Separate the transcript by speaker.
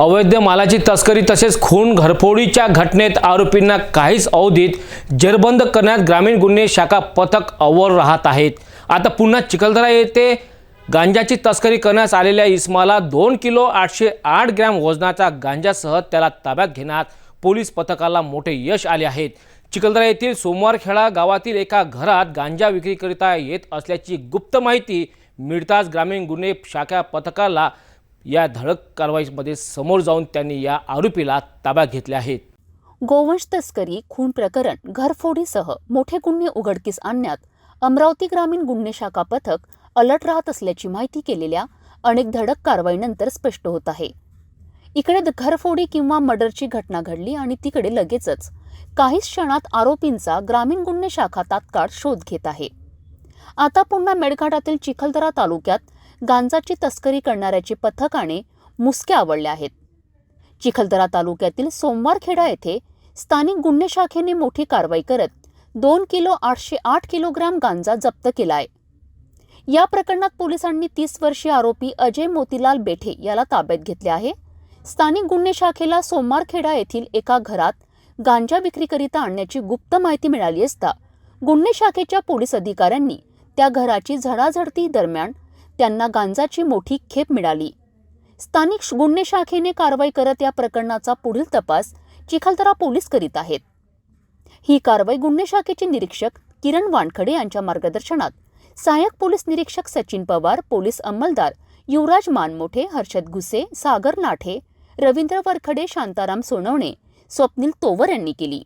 Speaker 1: अवैध मालाची तस्करी तसेच खून घरफोडीच्या घटनेत आरोपींना काहीच अवधीत जेरबंद करण्यात ग्रामीण गुन्हे शाखा पथक अव्वल राहत आहेत. आता पुन्हा चिखलदरा येथे गांजाची तस्करी करण्यास आलेल्या इस्माला दोन किलो आठशे आठ ग्रॅम वजनाचा गांजासह त्याला ताब्यात घेण्यात पोलीस पथकाला मोठे यश आले आहेत चिखलदरा येथील सोमवारखेडा गावातील एका घरात गांजा विक्रीकरिता येत असल्याची गुप्त माहिती मिळताच ग्रामीण गुन्हे शाखा पथकाला या धडक कारवाईमध्ये समोर जाऊन त्यांनी या आरोपीला ताब्यात घेतले आहेत.
Speaker 2: गोवंश तस्करी खून प्रकरण घरफोडीसह मोठे गुन्हे उघडकीस आणण्यात अमरावती ग्रामीण गुन्हे शाखा पथक अलर्ट राहत असल्याची माहिती केलेल्या अनेक धडक कारवाईनंतर स्पष्ट होत आहे. इकडे घरफोडी किंवा मर्डरची घटना घडली आणि तिकडे लगेचच काही क्षणात आरोपींचा ग्रामीण गुन्हे शाखा तात्काळ शोध घेत आहे. आता पुन्हा मेळघाटातील चिखलदरा तालुक्यात गांजाची तस्करी करणाऱ्याची पथकाने मुसक्या आवडले आहेत. चिखलदरा तालुक्यातील सोमवारखेडा येथे स्थानिक गुन्हे शाखेने मोठी कारवाई करत दोन किलो आठशे आठ किलोग्राम गांजा जप्त केला आहे या प्रकरणात पोलिसांनी तीस वर्षीय आरोपी अजय मोतीलाल बेठे याला ताब्यात घेतले आहे. स्थानिक गुन्हे शाखेला सोमवारखेडा येथील एका घरात गांजा विक्रीकरिता आणण्याची गुप्त माहिती मिळाली असता गुन्हे शाखेच्या पोलीस अधिकाऱ्यांनी त्या घराची झडाझडती दरम्यान त्यांना गांजाची मोठी खेप मिळाली. स्थानिक गुन्हे शाखेने कारवाई करत या प्रकरणाचा पुढील तपास चिखलदरा पोलीस करीत आहेत. ही कारवाई गुन्हे शाखेचे निरीक्षक किरण वानखडे यांच्या मार्गदर्शनात सहाय्यक पोलीस निरीक्षक सचिन पवार पोलीस अंमलदार युवराज मानमोठे हर्षद घुसे सागर नाठे रवींद्र वरखडे शांताराम सोनवणे स्वप्नील तोवर यांनी केली.